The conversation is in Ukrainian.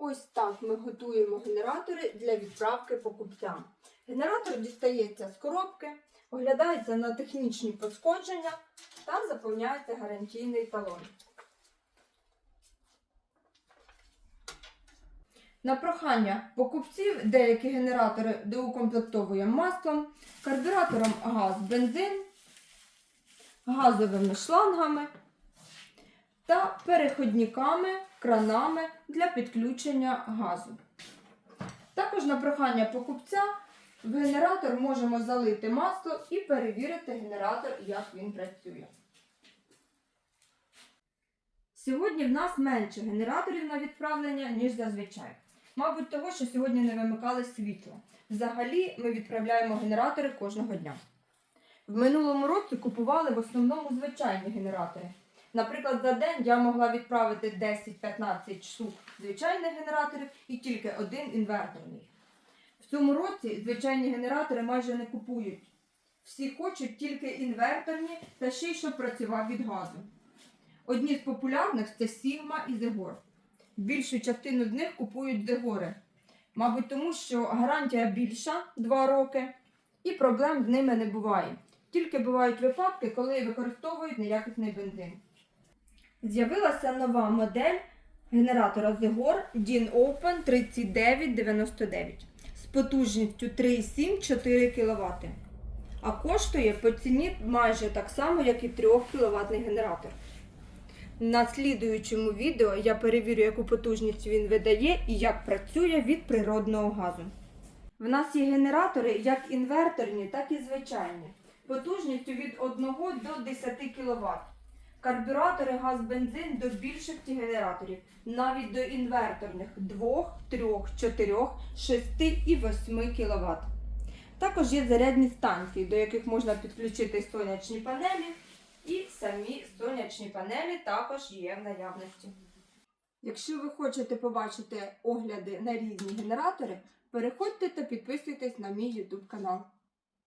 Ось так ми готуємо генератори для відправки покупцям. Генератор дістається з коробки, оглядається на технічні пошкодження та заповняється гарантійний талон. На прохання покупців деякі генератори доукомплектовуємо маслом, карбюратором газ, бензин, газовими шлангами та переходниками, кранами для підключення газу. Також на прохання покупця в генератор можемо залити масло і перевірити генератор, як він працює. Сьогодні в нас менше генераторів на відправлення, ніж зазвичай. Мабуть, того, що сьогодні не вимикали світло. Взагалі, ми відправляємо генератори кожного дня. В минулому році купували в основному звичайні генератори. Наприклад, за день я могла відправити 10-15 штук звичайних генераторів і тільки один інверторний. В цьому році звичайні генератори майже не купують. Всі хочуть тільки інверторні та ще й щоб працював від газу. Одні з популярних це Sigma і Zegor. Більшу частину з них купують Zegori. Мабуть, тому що гарантія більша 2 роки, і проблем з ними не буває. Тільки бувають випадки, коли використовують неякісний бензин. З'явилася нова модель генератора Zegor DIN Open 3999 з потужністю 3,7-4 кВт. А коштує по ціні майже так само, як і 3 кВт генератор. На слідуючому відео я перевірю, яку потужність він видає і як працює від природного газу. В нас є генератори як інверторні, так і звичайні, потужністю від 1 до 10 кВт. Карбюратори газ-бензин до більших генераторів, навіть до інверторних 2, 3, 4, 6 і 8 кВт. Також є зарядні станції, до яких можна підключити сонячні панелі, і самі сонячні панелі також є в наявності. Якщо ви хочете побачити огляди на різні генератори, переходьте та підписуйтесь на мій YouTube канал.